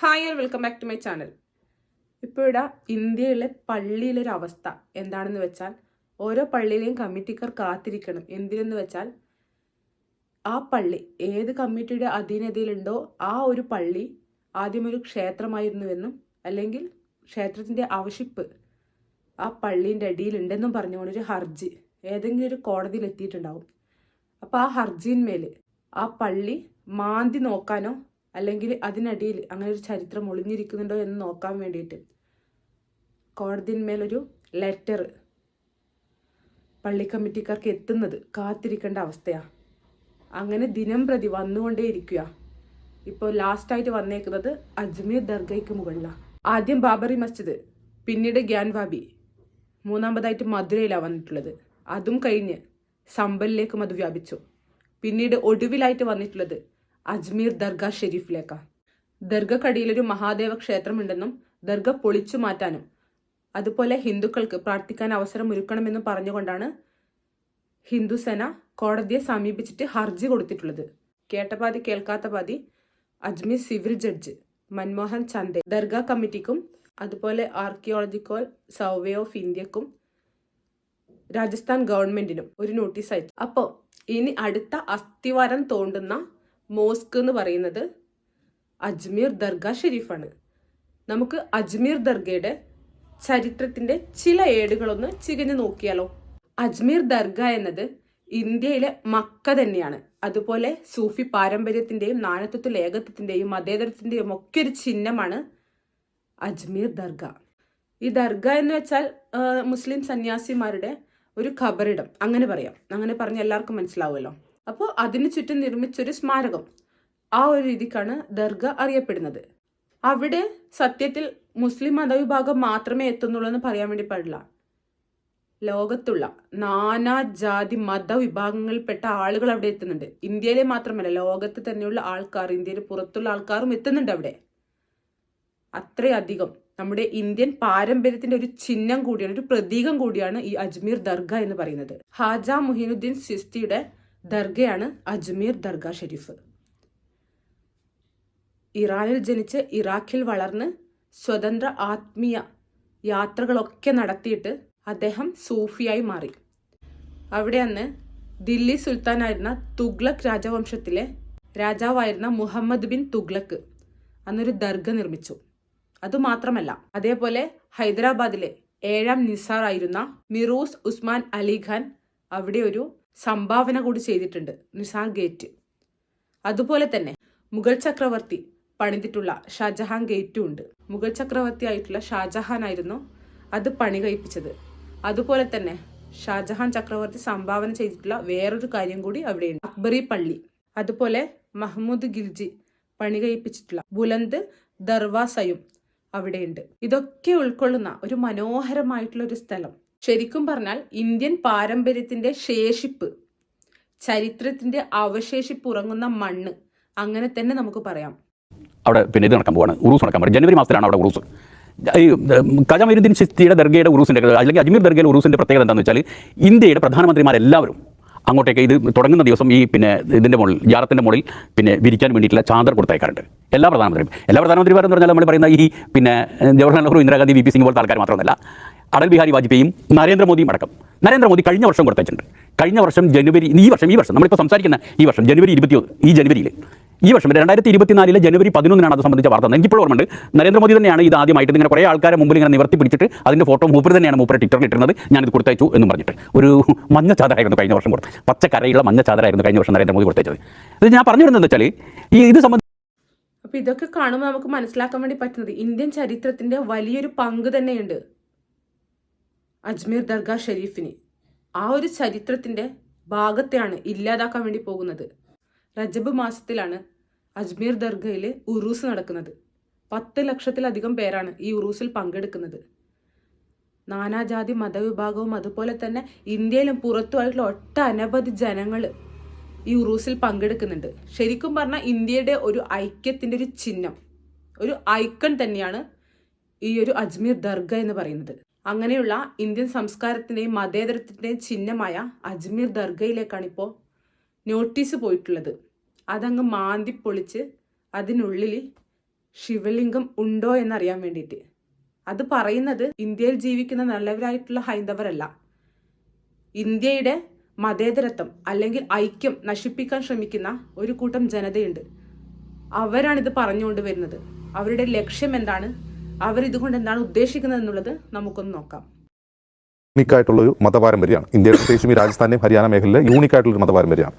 Hi and welcome back to my channel ഇപ്പോൾ ഇവിടെ ഇന്ത്യയിലെ പള്ളിയിലൊരു അവസ്ഥ എന്താണെന്ന് വെച്ചാൽ ഓരോ പള്ളിയിലെയും കമ്മിറ്റിക്കാർ കാത്തിരിക്കണം. എന്തിനെന്ന് വെച്ചാൽ ആ പള്ളി ഏത് കമ്മിറ്റിയുടെ അധീനതയിലുണ്ടോ ആ ഒരു പള്ളി ആദ്യം ഒരു ക്ഷേത്രമായിരുന്നുവെന്നും അല്ലെങ്കിൽ ക്ഷേത്രത്തിന്റെ ആവശ്യപ്പ് ആ പള്ളീന്റെ അടിയിലുണ്ടെന്നും പറഞ്ഞുകൊണ്ട് ഒരു ഹർജി ഏതെങ്കിലും ഒരു കോടതിയിൽ എത്തിയിട്ടുണ്ടാവും. അപ്പോൾ ആ ഹർജിന്മേൽ ആ പള്ളി മാന്തി നോക്കാനോ അല്ലെങ്കിൽ അതിനടിയിൽ അങ്ങനെ ഒരു ചരിത്രം ഒളിഞ്ഞിരിക്കുന്നുണ്ടോ എന്ന് നോക്കാൻ വേണ്ടിയിട്ട്. കോടതിന്മേലൊരു ലെറ്റർ പള്ളി കമ്മിറ്റിക്കാർക്ക് എത്തുന്നത് കാത്തിരിക്കേണ്ട അവസ്ഥയാണ് അങ്ങനെ ദിനം പ്രതി വന്നുകൊണ്ടേയിരിക്കുക ഇപ്പോൾ ലാസ്റ്റായിട്ട് വന്നേക്കുന്നത് അജ്മീർ ദർഗയ്ക്ക് മുകളിലാണ് ആദ്യം ബാബറി മസ്ജിദ് പിന്നീട് ഗ്യാൻവാബി മൂന്നാമതായിട്ട് മധുരയിലാണ് വന്നിട്ടുള്ളത്. അതും കഴിഞ്ഞ് സമ്പലിലേക്കും അത് വ്യാപിച്ചു. പിന്നീട് ഒടുവിലായിട്ട് വന്നിട്ടുള്ളത് അജ്മീർ ദർഗ ഷെരീഫിലേക്ക്. ദർഗക്കടിയിൽ ഒരു മഹാദേവ ക്ഷേത്രമുണ്ടെന്നും ദർഗ പൊളിച്ചു മാറ്റാനും അതുപോലെ ഹിന്ദുക്കൾക്ക് പ്രാർത്ഥിക്കാൻ അവസരം ഒരുക്കണമെന്നും പറഞ്ഞുകൊണ്ടാണ് ഹിന്ദുസേന കോടതിയെ സമീപിച്ചിട്ട് ഹർജി കൊടുത്തിട്ടുള്ളത്. കേട്ട പാതി കേൾക്കാത്ത പാതി അജ്മീർ സിവിൽ ജഡ്ജ് മൻമോഹൻ ചന്ദേ ദർഗ കമ്മിറ്റിക്കും അതുപോലെ ആർക്കിയോളജിക്കൽ സർവേ ഓഫ് ഇന്ത്യക്കും രാജസ്ഥാൻ ഗവൺമെന്റിനും ഒരു നോട്ടീസ് അയച്ചു. അപ്പോൾ ഇനി അടുത്ത അസ്ഥിവാരം തോണ്ടുന്ന മോസ്ക് എന്ന് പറയുന്നത് അജ്മീർ ദർഗ ഷെരീഫാണ്. നമുക്ക് അജ്മീർ ദർഗയുടെ ചരിത്രത്തിന്റെ ചില ഏടുകളൊന്ന് ചികഞ്ഞു നോക്കിയാലോ? അജ്മീർ ദർഗ എന്നത് ഇന്ത്യയിലെ മക്ക തന്നെയാണ്. അതുപോലെ സൂഫി പാരമ്പര്യത്തിന്റെയും നാനത്വത്തിൽ ഏകത്വത്തിന്റെയും മതേതരത്തിന്റെയും ഒക്കെ ഒരു ചിഹ്നമാണ് അജ്മീർ ദർഗ. ഈ ദർഗ എന്ന് വെച്ചാൽ മുസ്ലിം സന്യാസിമാരുടെ ഒരു ഖബറിടം. അങ്ങനെ പറയാം. അങ്ങനെ പറഞ്ഞ എല്ലാവർക്കും മനസ്സിലാവുമല്ലോ. അപ്പോൾ അതിന് ചുറ്റും നിർമ്മിച്ചൊരു സ്മാരകം. ആ ഒരു രീതിക്കാണ് ദർഗ അറിയപ്പെടുന്നത്. അവിടെ സത്യത്തിൽ മുസ്ലിം മതവിഭാഗം മാത്രമേ എത്തുന്നുള്ളൂ എന്ന് പറയാൻ വേണ്ടി പാടില്ല. ലോകത്തുള്ള നാനാ ജാതി മതവിഭാഗങ്ങളിൽപ്പെട്ട ആളുകൾ അവിടെ എത്തുന്നുണ്ട്. ഇന്ത്യയിലെ മാത്രമല്ല ലോകത്ത് തന്നെയുള്ള ആൾക്കാർ ഇന്ത്യയിൽ പുറത്തുള്ള ആൾക്കാരും എത്തുന്നുണ്ട് അവിടെ. അത്രയധികം നമ്മുടെ ഇന്ത്യൻ പാരമ്പര്യത്തിന്റെ ഒരു ചിഹ്നം കൂടിയാണ് ഒരു പ്രതീകം കൂടിയാണ് ഈ അജ്മീർ ദർഗ എന്ന് പറയുന്നത്. ഹാജ മുഹീനുദ്ദീൻ സിസ്തിയുടെ ദർഗയാണ് അജ്മീർ ദർഗ ഷെരീഫ്. ഇറാനിൽ ജനിച്ച് ഇറാഖിൽ വളർന്ന് സ്വതന്ത്ര ആത്മീയ യാത്രകളൊക്കെ നടത്തിയിട്ട് അദ്ദേഹം സൂഫിയായി മാറി. അവിടെ അന്ന് ദില്ലി സുൽത്താനായിരുന്ന തുഗ്ലക് രാജവംശത്തിലെ രാജാവായിരുന്ന മുഹമ്മദ് ബിൻ തുഗ്ലക്ക് അന്നൊരു ദർഗ നിർമ്മിച്ചു. അതുമാത്രമല്ല അതേപോലെ ഹൈദരാബാദിലെ ഏഴാം നിസാർ ആയിരുന്ന മിറൂസ് ഉസ്മാൻ അലി ഖാൻ അവിടെ ഒരു സംഭാവന കൂടി ചെയ്തിട്ടുണ്ട്. നിസാം ഗേറ്റ്. അതുപോലെ തന്നെ മുഗൾ ചക്രവർത്തി പണിതിട്ടുള്ള ഷാജഹാൻ ഗേറ്റും ഉണ്ട്. മുഗൾ ചക്രവർത്തി ആയിട്ടുള്ള ഷാജഹാൻ ആയിരുന്നു അത് പണി കഴിപ്പിച്ചത്. അതുപോലെ തന്നെ ഷാജഹാൻ ചക്രവർത്തി സംഭാവന ചെയ്തിട്ടുള്ള വേറൊരു കാര്യം കൂടി അവിടെയുണ്ട് അക്ബറി പള്ളി. അതുപോലെ മഹ്മൂദ് ഗിൽജി പണി കഴിപ്പിച്ചിട്ടുള്ള ബുലന്ത് ദർവാസയും അവിടെയുണ്ട് ഇതൊക്കെ ഉൾക്കൊള്ളുന്ന ഒരു മനോഹരമായിട്ടുള്ള ഒരു സ്ഥലം. ശരിക്കും പറഞ്ഞാൽ ഇന്ത്യൻ പാരമ്പര്യത്തിന്റെ ശേഷിപ്പ് ചരിത്രത്തിന്റെ അവശേഷിപ്പ് ഉറങ്ങുന്ന മണ്ണ് അങ്ങനെ തന്നെ നമുക്ക് പറയാം. അവിടെ പിന്നെ ഇത് നടക്കാൻ പോവാണ്. ഉറൂസ് നടക്കാൻ പോവാണ്. ജനുവരി മാസത്തിലാണ് അവിടെ ഉറൂസ്. ഈ കജമരുദ്ദീൻ ചിസ്തിയുടെ ദർഗയുടെ ഉറൂസിന്റെ അല്ലെങ്കിൽ അജ്മീർ ദർഗയിലെ ഉറൂസിന്റെ പ്രത്യേകത എന്താണെന്ന് വെച്ചാൽ ഇന്ത്യയുടെ പ്രധാനമന്ത്രിമാരെല്ലാവരും അങ്ങോട്ടേക്ക് ഇത് തുടങ്ങുന്ന ദിവസം ഈ പിന്നെ ഇതിന്റെ മുകളിൽ ജാറത്തിന്റെ മുകളിൽ പിന്നെ വിരിക്കാൻ വേണ്ടിയിട്ടുള്ള ചാന്തർ കൊടുത്തേക്കാറുണ്ട് എല്ലാ പ്രധാനമന്ത്രിയും. എല്ലാ പ്രധാനമന്ത്രിമാരെന്ന് പറഞ്ഞാൽ നമ്മൾ പറയുന്ന ഈ പിന്നെ ജവഹർലാൽ നെഹ്റു ഇന്ദിരാഗാന്ധി വി പി സിംഗ് പോലത്തെ ആൾക്കാർ മാത്രമല്ല അടൽ ബിഹാരി വാജ്പേയിയും നരേന്ദ്രമോദിയും അടക്കം. നരേന്ദ്രമോദി കഴിഞ്ഞ വർഷം കൊടുത്തിട്ടുണ്ട് കഴിഞ്ഞ വർഷം ജനുവരി ഈ വർഷം ഈ വർഷം നമ്മളിപ്പോൾ സംസാരിക്കുന്ന ഈ വർഷം ജനുവരി ഇരുപത്തി ഈ ജനുവരിയിൽ ഈ വർഷം രണ്ടായിരത്തി ഇരുപത്തിനാലിലെ ജനുവരി പതിനൊന്നിനാണ് അത് സംബന്ധിച്ച വാർത്ത. എനിക്കിപ്പോൾ ഓർമ്മയുണ്ട്. നരേന്ദ്രമോദി തന്നെയാണ് ഇത് ആദ്യമായിട്ട് ഇങ്ങനെ കുറേ ആൾക്കാരെ മുമ്പിൽ ഇങ്ങനെ നിവർത്തി പിടിച്ചിട്ട് അതിന്റെ ഫോട്ടോ മൂപ്പർ തന്നെയാണ് മൂപ്പർ ട്വിറ്ററിൽ ഇട്ടിരുന്നത്. ഞാനിത് കൊടുത്തയച്ചു എന്ന് പറഞ്ഞിട്ട്. ഒരു മഞ്ഞ ചാതരായിരുന്നു കഴിഞ്ഞ വർഷം കൊടുത്തത്. പച്ചക്കരയുള്ള മഞ്ഞ ചാതരായിരുന്നു കഴിഞ്ഞ വർഷം നരേന്ദ്രമോദി കൊടുത്തയച്ചത്. ഇത് ഞാൻ പറഞ്ഞു വരുന്നത് വെച്ചാൽ ഈ ഇത് സംബന്ധിച്ച് അപ്പൊ ഇതൊക്കെ കാണുമ്പോൾ നമുക്ക് മനസ്സിലാക്കാൻ വേണ്ടി പറ്റുന്നത് ഇന്ത്യൻ ചരിത്രത്തിന്റെ വലിയൊരു പങ്ക് തന്നെയുണ്ട്. അജ്മീർ ദർഗ ഷെരീഫിന് ആ ഒരു ചരിത്രത്തിന്റെ ഭാഗത്തെയാണ് ഇല്ലാതാക്കാൻ വേണ്ടി പോകുന്നത്. റജബ് മാസത്തിലാണ് അജ്മീർ ദർഗയിൽ ഉറൂസ് നടക്കുന്നത്. പത്ത് ലക്ഷത്തിലധികം പേരാണ് ഈ ഉറൂസിൽ പങ്കെടുക്കുന്നത്. നാനാജാതി മതവിഭാഗവും അതുപോലെ തന്നെ ഇന്ത്യയിലും പുറത്തുമായിട്ടുള്ള ഒട്ടനവധി ജനങ്ങൾ ഈ ഉറൂസിൽ പങ്കെടുക്കുന്നുണ്ട്. ശരിക്കും പറഞ്ഞാൽ ഇന്ത്യയുടെ ഒരു ഐക്യത്തിന്റെ ഒരു ചിഹ്നം ഒരു ഐക്കൺ തന്നെയാണ് ഈ ഒരു അജ്മീർ ദർഗ എന്ന് പറയുന്നത്. അങ്ങനെയുള്ള ഇന്ത്യൻ സംസ്കാരത്തിന്റെയും മതേതരത്തിന്റെയും ചിഹ്നമായ അജ്മീർ ദർഗയിലേക്കാണ് ഇപ്പോൾ നോട്ടീസ് പോയിട്ടുള്ളത്. അതങ്ങ് മാന്തി പൊളിച്ച് അതിനുള്ളിൽ ശിവലിംഗം ഉണ്ടോ എന്നറിയാൻ വേണ്ടിയിട്ട്. അത് പറയുന്നത് ഇന്ത്യയിൽ ജീവിക്കുന്ന നല്ലവരായിട്ടുള്ള ഹൈന്ദവരല്ല. ഇന്ത്യയുടെ മതേതരത്വം അല്ലെങ്കിൽ ഐക്യം നശിപ്പിക്കാൻ ശ്രമിക്കുന്ന ഒരു കൂട്ടം ജനതയുണ്ട്. അവരാണിത് പറഞ്ഞുകൊണ്ട് വരുന്നത്. അവരുടെ ലക്ഷ്യം എന്താണ്? അവർ ഇതുകൊണ്ട് എന്താണ് ഉദ്ദേശിക്കുന്നത് എന്നുള്ളത് നമുക്കൊന്ന് നോക്കാം. യൂണിക്കായിട്ടുള്ള ആയിട്ടുള്ളൊരു മതപാരമ്പര്യമാണ്. ഇന്ത്യയുടെ പ്രത്യേകിച്ചും ഈ രാജസ്ഥാനെയും ഹരിയാന മേഖലയിലെ യൂണിക്കായിട്ടുള്ള ഒരു മതപാരമ്പര്യമാണ്.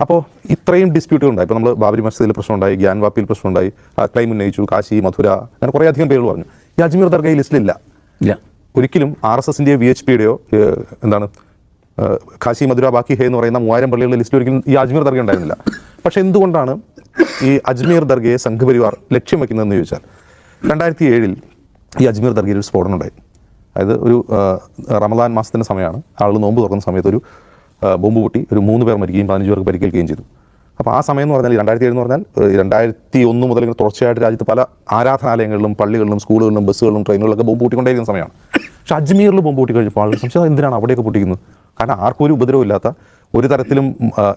അപ്പോൾ ഇത്രയും ഡിസ്പ്യൂട്ടുകൾ ഉണ്ടായി ഇപ്പോൾ നമ്മൾ ബാബരി മസ്ജിദിൽ പ്രശ്നമുണ്ടായി ഗ്യാൻവാപ്പിയിൽ പ്രശ്നമുണ്ടായി ക്ലൈം ഉന്നയിച്ചു കാശി മധുര അങ്ങനെ കുറേ അധികം പേരുകൾ പറഞ്ഞു. ഈ അജ്മീർ ദർഗ ഈ ലിസ്റ്റിലില്ല. ഇല്ല. ഒരിക്കലും ആർ എസ് എസിന്റെയോ വി എച്ച് പിയുടെയോ എന്താണ് കാശി മധുര ബാക്കി ഹേ എന്ന് പറയുന്ന മൂവായിരം പള്ളികളുടെ ലിസ്റ്റിൽ ഒരിക്കലും ഈ അജ്മീർ ദർഗ ഉണ്ടായിരുന്നില്ല. പക്ഷേ എന്തുകൊണ്ടാണ് ഈ അജ്മീർ ദർഗയെ സംഘപരിവാർ ലക്ഷ്യം വെക്കുന്നതെന്ന് ചോദിച്ചാൽ രണ്ടായിരത്തി ഏഴിൽ ഈ അജ്മീർ ദർഗയിൽ ഒരു സ്ഫോടനം ഉണ്ടായി. അതായത് ഒരു റമദാൻ മാസത്തിന്റെ സമയമാണ്. ആളുകൾ നോമ്പ് തുറക്കുന്ന സമയത്ത് ഒരു ബോംബ് പൊട്ടി ഒരു മൂന്ന് പേർ മരിക്കുകയും പതിനഞ്ച് പേർക്ക് പരിക്കേൽക്കുകയും ചെയ്തു. അപ്പോൾ ആ സമയം എന്ന് പറഞ്ഞാൽ രണ്ടായിരത്തി ഏഴ് എന്ന് പറഞ്ഞാൽ രണ്ടായിരത്തി ഒന്ന് മുതൽ ഇങ്ങനെ തുടർച്ചയായിട്ട് രാജ്യത്ത് പല ആരാധനാലയങ്ങളിലും പള്ളികളിലും സ്കൂളുകളിലും ബസ്സുകളിലും ട്രെയിനുകളിലൊക്കെ ബോംബ് പൊട്ടിക്കൊണ്ടേയിരിക്കുന്ന സമയമാണ്. പക്ഷേ അജ്മീറിൽ ബോംബ് പൊട്ടി കഴിഞ്ഞപ്പോൾ ആളുകൾ സംശയം എന്തിനാണ് അവിടെയൊക്കെ പൊട്ടിക്കുന്നത്? കാരണം ആർക്കും ഒരു ഉപദ്രവം ഇല്ലാത്ത ഒരു തരത്തിലും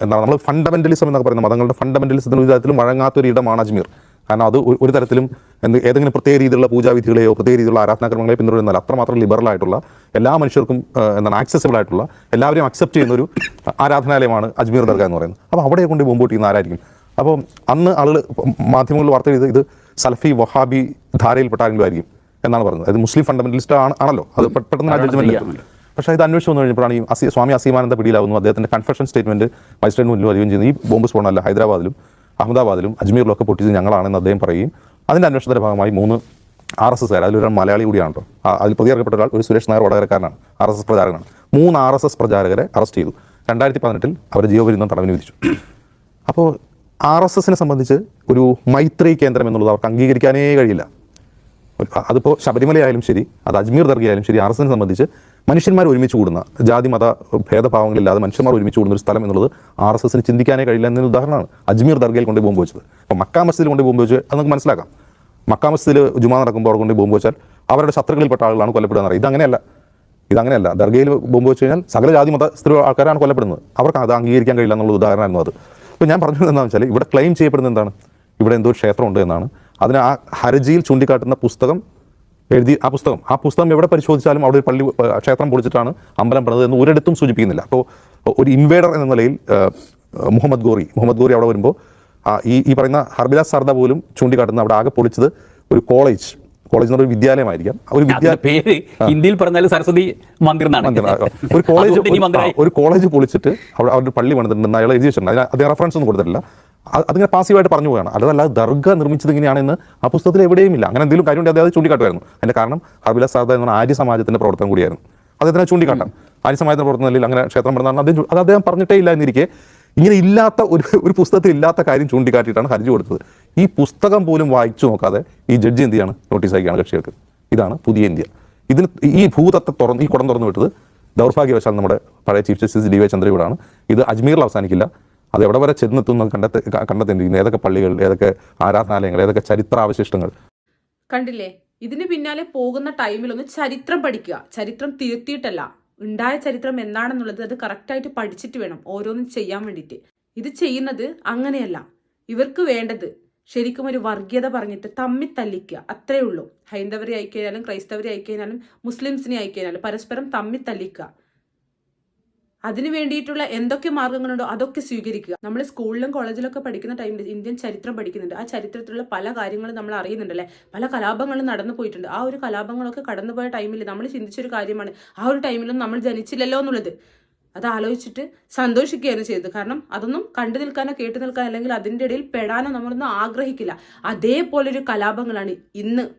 എന്താണ് നമ്മൾ ഫണ്ടമെന്റലിസം എന്നൊക്കെ പറയുന്ന മതങ്ങളുടെ ഫണ്ടമെന്റലിസത്തിന് ഒരു തരത്തിലും വഴങ്ങാത്തൊരു ഇടമാണ് അജ്മീർ. കാരണം അത് ഒരു- തരത്തിലും എന്ത് ഏതെങ്കിലും പ്രത്യേക രീതിയിലുള്ള പൂജാവിധികളെയോ പ്രത്യേക രീതിയിലുള്ള ആരാധനാക്രമങ്ങളെയോ പിന്തുടരുന്നല്ല അത്രമാത്രം ലിബറൽ ആയിട്ടുള്ള എല്ലാ മനുഷ്യർക്കും എന്താണ് ആക്സസിബിൾ ആയിട്ടുള്ള എല്ലാവരെയും അക്സെപ്റ്റ് ചെയ്യുന്ന ഒരു ആരാധനാലയമാണ് അജ്മീർ ദർഗ എന്ന് പറയുന്നത്. അപ്പോൾ അവിടെ കൊണ്ട് മുമ്പോട്ട് ചെയ്യുന്ന ആരായിരിക്കും? അപ്പോൾ അന്ന് ആളുകൾ മാധ്യമങ്ങളിൽ വാർത്ത ചെയ്ത് ഇത് സൽഫി വഹാബി ധാരയിൽപ്പെട്ട ആരെങ്കിലും ആയിരിക്കും എന്നാണ് പറയുന്നത് അത് മുസ്ലിം ഫണ്ടമെന്റലിസ്റ്റ് ആണ് ആണല്ലോ. അത് പെട്ടെന്ന് ജഡ്ജ്മെന്റ് പക്ഷേ ഇത് അന്വേഷിച്ച് വന്നു കഴിഞ്ഞപ്പോഴാണ് ഈ അസി സ്വാമി അസീമാനന്ദ പിടിയിലാവുന്നു. അദ്ദേഹത്തിന്റെ കൺഫെഷൻ സ്റ്റേറ്റ്മെന്റ് മജിസ്ട്രേറ്റ് മുന്നിൽ വരികയും ചെയ്യുന്നു ഈ ബോംബ് സ്ഫോടനമല്ല ഹൈദരാബാദിലും അഹമ്മദാബാദിലും അജ്മീറിലും ഒക്കെ പൊട്ടിച്ചത് ഞങ്ങളാണെന്ന് അദ്ദേഹം പറയുകയും അതിന്റെ അന്വേഷണത്തിന്റെ ഭാഗമായി മൂന്ന് ആർ എസ് എസ് അതിലൊരാൾ മലയാളി കൂടിയാണ് കേട്ടോ അതിൽ പ്രതികരണപ്പെട്ട ഒരാൾ ഒരു സുരേഷ് നായർ വടകരക്കാരനാണ് ആർ എസ് എസ് പ്രചാരകനാണ്. മൂന്ന് ആർ എസ് എസ് പ്രചാരകരെ അറസ്റ്റ് ചെയ്തു. രണ്ടായിരത്തി പതിനെട്ടിൽ അവർ ജീവപര്യന്തം തടവിന് വിധിച്ചു. അപ്പോൾ ആർ എസ് എസിനെ സംബന്ധിച്ച് ഒരു മൈത്രി കേന്ദ്രം എന്നുള്ളത് അവർക്ക് അംഗീകരിക്കാനേ കഴിയില്ല. അതിപ്പോൾ ശബരിമലയായാലും ശരി അത് അജ്മീർ ദർഗയായാലും ശരി ആർ എസ് എസിനെ സംബന്ധിച്ച് മനുഷ്യന്മാർ ഒരുമിച്ച് കൂടുന്ന ജാതി മത ഭേദഭാവങ്ങളില്ലാതെ മനുഷ്യന്മാർ ഒരുമിച്ച് കൂടുന്ന ഒരു സ്ഥലം എന്നുള്ളത് ആർ എസ് എസിന് ചിന്തിക്കാനേ കഴിയില്ല എന്നൊരു ഉദാഹരണമാണ് അജ്മീർ ദർഗയിൽ കൊണ്ട് ബോംബ് വെച്ചത്. അപ്പോൾ മക്കാ മസ്ജിദിൽ കൊണ്ട് ബോംബ് വെച്ച് അത് നമുക്ക് മനസ്സിലാക്കാം. മക്കാ മസ്ജിദിൽ ജുമാ നടക്കുമ്പോൾ അവർ കൊണ്ട് ബോംബ് വെച്ചാൽ അവരുടെ ശത്രുക്കളിൽപ്പെട്ട ആളുകളാണ് കൊല്ലപ്പെടുക എന്നറിയാം ഇതങ്ങനെയല്ല. ഇതങ്ങനെയല്ല. ദർഗയിൽ ബോംബ് വെച്ച് കഴിഞ്ഞാൽ സകല ജാതി മത സ്ത്രീ ആൾക്കാരാണ് കൊല്ലപ്പെടുന്നത്. അവർക്ക് അത് അംഗീകരിക്കാൻ കഴിയില്ല എന്നുള്ള ഉദാഹരണമായിരുന്നു അത്. ഇപ്പോൾ ഞാൻ പറഞ്ഞത് എന്താണെന്ന് വെച്ചാൽ ഇവിടെ ക്ലെയിം ചെയ്യപ്പെടുന്നത് എന്താണ്? ഇവിടെ എന്തോ ക്ഷേത്രം ക്ഷേത്രമുണ്ട് എന്നാണ്. അതിന് ആ ഹർജിയിൽ ചൂണ്ടിക്കാട്ടുന്ന പുസ്തകം എഴുതി ആ പുസ്തകം. ആ പുസ്തകം എവിടെ പരിശോധിച്ചാലും അവിടെ ഒരു പള്ളി ക്ഷേത്രം പൊളിച്ചിട്ടാണ് അമ്പലം പണിത് എന്ന് ഒരിടത്തും സൂചിപ്പിക്കുന്നില്ല. അപ്പോൾ ഒരു ഇൻവേഡർ എന്ന നിലയിൽ മുഹമ്മദ് ഗോറി മുഹമ്മദ് ഗോറി അവിടെ വരുമ്പോൾ ഈ ഈ പറയുന്ന ഹർബിലാസ് സർദ പോലും ചൂണ്ടിക്കാട്ടുന്ന അവിടെ ആകെ പൊളിച്ചത് ഒരു കോളേജ്. കോളേജ് എന്നൊരു വിദ്യാലയമായിരിക്കാം. ഒരു പേര് ഹിന്ദിയിൽ പറഞ്ഞാൽ സരസ്വതി മന്ദിർ. ഒരു കോളേജ്. ഒരു കോളേജ് പൊളിച്ചിട്ട് അവിടെ അവരുടെ പള്ളി പണിതിട്ടുണ്ടെന്ന് അയാൾ എഴുതി വെച്ചിട്ടുണ്ട്. അതിന് അദ്ദേഹം റെഫറൻസ് ഒന്നും കൊടുത്തിട്ടില്ല. അതിങ്ങനെ പാസീവായിട്ട് പറഞ്ഞു പോവുകയാണ്. അല്ലതല്ല ദർഗ നിർമ്മിച്ചത് ഇങ്ങനെയാണെന്ന് ആ പുസ്തകത്തിൽ എവിടെയും ഇല്ല. അങ്ങനെ എന്തെങ്കിലും കാര്യം ഉണ്ടെങ്കിൽ അദ്ദേഹം ചൂണ്ടിക്കാട്ടുമായിരുന്നു. അതിന്റെ കാരണം ഹർബില സാദ എന്ന ആര്യ സമാജത്തിന്റെ പ്രവർത്തനം കൂടിയായിരുന്നു. അദ്ദേഹത്തിനെ ചൂണ്ടിക്കാട്ടാം. ആര്യ സമാജത്തിന്റെ പ്രവർത്തനത്തിൽ അങ്ങനെ ക്ഷേത്രം പറഞ്ഞാൽ അദ്ദേഹം അത് അദ്ദേഹം പറഞ്ഞിട്ടേ ഇല്ല എന്നിരിക്കെ ഇങ്ങനെ ഇല്ലാത്ത ഒരു ഒരു പുസ്തകത്തിൽ ഇല്ലാത്ത കാര്യം ചൂണ്ടിക്കാട്ടിയിട്ടാണ് ഹർജി കൊടുത്തത്. ഈ പുസ്തകം പോലും വായിച്ചു നോക്കാതെ ഈ ജഡ്ജി എന്ത് ചെയ്യാണ്? നോട്ടീസ് അയക്കുകയാണ് കക്ഷികൾക്ക്. ഇതാണ് പുതിയ ഇന്ത്യ. ഇതിന് ഈ ഭൂതത്തെ തുറന്ന് ഈ കുടം തുറന്നു വിട്ടത് ദൗർഭാഗ്യവശാൽ നമ്മുടെ പഴയ ചീഫ് ജസ്റ്റിസ് ഡി വൈ ചന്ദ്രചൂഡാണ്. ഇത് അജ്മീറിൽ അവസാനിക്കില്ല. അത് എവിടെ വരെ ചെന്നെത്തുന്ന കണ്ടെത്തി കണ്ടെത്തിയിരിക്കുന്നു ഏതൊക്കെ പള്ളികൾ ഏതൊക്കെ ആരാധനാലയങ്ങൾ ഏതൊക്കെ ചരിത്രാവശിഷ്ടങ്ങൾ? കണ്ടില്ലേ? ഇതിന് പിന്നാലെ പോകുന്ന ടൈമിൽ ഒന്ന് ചരിത്രം പഠിക്കുക. ചരിത്രം തിരുത്തിയിട്ടല്ല. ഉണ്ടായ ചരിത്രം എന്താണെന്നുള്ളത് അത് കറക്റ്റായിട്ട് പഠിച്ചിട്ട് വേണം ഓരോന്നും ചെയ്യാൻ വേണ്ടിയിട്ട്. ഇത് ചെയ്യുന്നത് അങ്ങനെയല്ല. ഇവർക്ക് വേണ്ടത് ശരിക്കും ഒരു വർഗീയത പറഞ്ഞിട്ട് തമ്മി തല്ലിക്കുക. അത്രയേ ഉള്ളൂ. ഹൈന്ദവരെ ആയിക്കഴിഞ്ഞാലും ക്രൈസ്തവരെ ആയിക്കഴിഞ്ഞാലും മുസ്ലിംസിനെ ആയിക്കഴിഞ്ഞാലും പരസ്പരം തമ്മി തല്ലിക്കുക. അതിനു വേണ്ടിയിട്ടുള്ള എന്തൊക്കെ മാർഗങ്ങളുണ്ടോ അതൊക്കെ സ്വീകരിക്കുക. നമ്മൾ സ്കൂളിലും കോളേജിലൊക്കെ പഠിക്കുന്ന ടൈമിൽ ഇന്ത്യൻ ചരിത്രം പഠിക്കുന്നുണ്ട്. ആ ചരിത്രത്തിലുള്ള പല കാര്യങ്ങളും നമ്മൾ അറിയുന്നുണ്ടല്ലേ? പല കലാപങ്ങളും നടന്നു പോയിട്ടുണ്ട്. ആ ഒരു കലാപങ്ങളൊക്കെ കടന്നുപോയ ടൈമിൽ നമ്മൾ ചിന്തിച്ചൊരു കാര്യമാണ്. ആ ഒരു ടൈമിലൊന്നും നമ്മൾ ജനിച്ചില്ലല്ലോ എന്നുള്ളത്. അത് ആലോചിച്ചിട്ട് സന്തോഷിക്കുകയാണ് ചെയ്തത്. കാരണം അതൊന്നും കണ്ടു നിൽക്കാനോ കേട്ടു നിൽക്കാനോ അല്ലെങ്കിൽ അതിന്റെ ഇടയിൽ പെടാനോ നമ്മളൊന്നും ആഗ്രഹിക്കില്ല. അതേപോലൊരു കലാപങ്ങളാണ് ഇന്ന്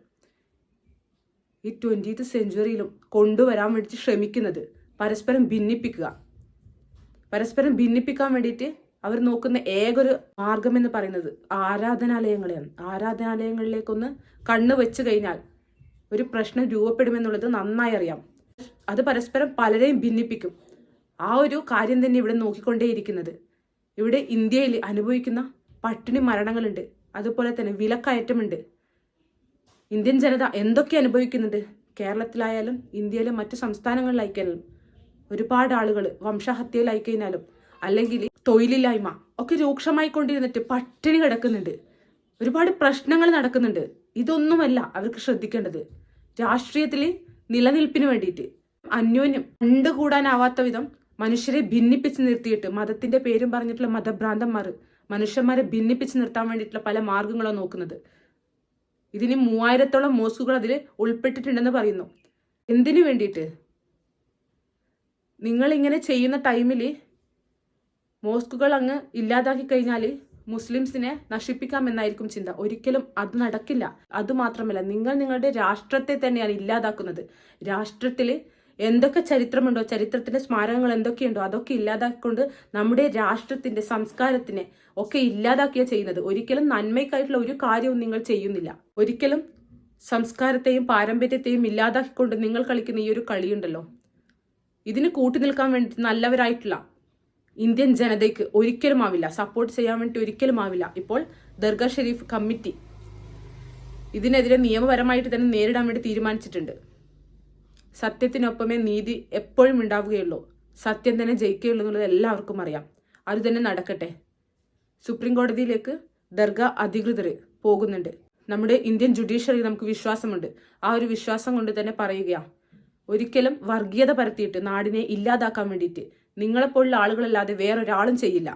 ഈ ട്വന്റീത്ത് സെഞ്ചുറിയിലും കൊണ്ടുവരാൻ വേണ്ടി ശ്രമിക്കുന്നത്. പരസ്പരം ഭിന്നിപ്പിക്കുക. പരസ്പരം ഭിന്നിപ്പിക്കാൻ വേണ്ടിയിട്ട് അവർ നോക്കുന്ന ഏകൊരു മാർഗം എന്ന് പറയുന്നത് ആരാധനാലയങ്ങളെയാണ്. ആരാധനാലയങ്ങളിലേക്കൊന്ന് കണ്ണു വെച്ച് കഴിഞ്ഞാൽ ഒരു പ്രശ്നം രൂപപ്പെടുമെന്നുള്ളത് നന്നായി അറിയാം. അത് പരസ്പരം പലരെയും ഭിന്നിപ്പിക്കും. ആ ഒരു കാര്യം തന്നെ ഇവിടെ നോക്കിക്കൊണ്ടേയിരിക്കുന്നത്. ഇവിടെ ഇന്ത്യയിൽ അനുഭവിക്കുന്ന പട്ടിണി മരണങ്ങളുണ്ട്. അതുപോലെ തന്നെ വിലക്കയറ്റമുണ്ട്. ഇന്ത്യൻ ജനത എന്തൊക്കെ അനുഭവിക്കുന്നുണ്ട്? കേരളത്തിലായാലും ഇന്ത്യയിലെ മറ്റു സംസ്ഥാനങ്ങളിലായിക്കാനും ഒരുപാട് ആളുകൾ വംശഹത്യയിലായി കഴിഞ്ഞാലും അല്ലെങ്കിൽ തൊഴിലില്ലായ്മ ഒക്കെ രൂക്ഷമായി കൊണ്ടിരുന്നിട്ട് പട്ടിണി കിടക്കുന്നുണ്ട്. ഒരുപാട് പ്രശ്നങ്ങൾ നടക്കുന്നുണ്ട്. ഇതൊന്നുമല്ല അവർക്ക് ശ്രദ്ധിക്കേണ്ടത്. രാഷ്ട്രീയത്തിൽ നിലനിൽപ്പിന് വേണ്ടിയിട്ട്. അന്യോന്യം കണ്ടുകൂടാനാവാത്ത വിധം മനുഷ്യരെ ഭിന്നിപ്പിച്ച് നിർത്തിയിട്ട് മതത്തിന്റെ പേരും പറഞ്ഞിട്ടുള്ള മതഭ്രാന്തന്മാർ മനുഷ്യന്മാരെ ഭിന്നിപ്പിച്ച് നിർത്താൻ വേണ്ടിയിട്ടുള്ള പല മാർഗങ്ങളോ നോക്കുന്നത്. ഇതിന് മൂവായിരത്തോളം മോസ്കുകൾ അതിൽ ഉൾപ്പെട്ടിട്ടുണ്ടെന്ന് പറയുന്നു. എന്തിനു വേണ്ടിയിട്ട്? നിങ്ങൾ ഇങ്ങനെ ചെയ്യുന്ന ടൈമിൽ മോസ്കുകൾ അങ്ങ് ഇല്ലാതാക്കി കഴിഞ്ഞാൽ മുസ്ലിംസിനെ നശിപ്പിക്കാമെന്നായിരിക്കും ചിന്ത. ഒരിക്കലും അത് നടക്കില്ല. അതുമാത്രമല്ല നിങ്ങൾ നിങ്ങളുടെ രാഷ്ട്രത്തെ തന്നെയാണ് ഇല്ലാതാക്കുന്നത്. രാഷ്ട്രത്തിൽ എന്തൊക്കെ ചരിത്രമുണ്ടോ ചരിത്രത്തിന്റെ സ്മാരകങ്ങൾ എന്തൊക്കെയുണ്ടോ അതൊക്കെ ഇല്ലാതാക്കിക്കൊണ്ട് നമ്മുടെ രാഷ്ട്രത്തിന്റെ സംസ്കാരത്തിനെ ഒക്കെ ഇല്ലാതാക്കിയ ചെയ്യുന്നത്. ഒരിക്കലും നന്മയ്ക്കായിട്ടുള്ള ഒരു കാര്യവും നിങ്ങൾ ചെയ്യുന്നില്ല. ഒരിക്കലും സംസ്കാരത്തെയും പാരമ്പര്യത്തെയും ഇല്ലാതാക്കിക്കൊണ്ട് നിങ്ങൾ കളിക്കുന്ന ഈ ഒരു കളിയുണ്ടല്ലോ. ഇതിന് കൂട്ടി നിൽക്കാൻ വേണ്ടി നല്ലവരായിട്ടുള്ള ഇന്ത്യൻ ജനതയ്ക്ക് ഒരിക്കലും ആവില്ല. സപ്പോർട്ട് ചെയ്യാൻ വേണ്ടി ഒരിക്കലും ആവില്ല. ഇപ്പോൾ ദർഗ ഷെരീഫ് കമ്മിറ്റി ഇതിനെതിരെ നിയമപരമായിട്ട് തന്നെ നേരിടാൻ വേണ്ടി തീരുമാനിച്ചിട്ടുണ്ട്. സത്യത്തിനൊപ്പമേ നീതി എപ്പോഴും ഉണ്ടാവുകയുള്ളൂ. സത്യം തന്നെ ജയിക്കുകയുള്ളൂ എന്നുള്ളത് എല്ലാവർക്കും അറിയാം. അത് തന്നെ നടക്കട്ടെ. സുപ്രീം കോടതിയിലേക്ക് ദർഗ അധികൃതർ പോകുന്നുണ്ട്. നമ്മുടെ ഇന്ത്യൻ ജുഡീഷ്യറി നമുക്ക് വിശ്വാസമുണ്ട്. ആ ഒരു വിശ്വാസം കൊണ്ട് തന്നെ പറയുകയാ. ഒരിക്കലും വർഗീയത പരത്തിയിട്ട് നാടിനെ ഇല്ലാതാക്കാൻ വേണ്ടിയിട്ട് നിങ്ങളെപ്പോലുള്ള ആളുകളല്ലാതെ വേറൊരാളും ചെയ്യില്ല.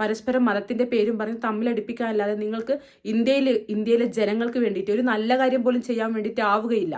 പരസ്പരം മതത്തിന്റെ പേരും പറഞ്ഞ് തമ്മിലടിപ്പിക്കാനല്ലാതെ നിങ്ങൾക്ക് ഇന്ത്യയിൽ ഇന്ത്യയിലെ ജനങ്ങൾക്ക് വേണ്ടിയിട്ട് ഒരു നല്ല കാര്യം പോലും ചെയ്യാൻ വേണ്ടിയിട്ട് ആവുകയില്ല.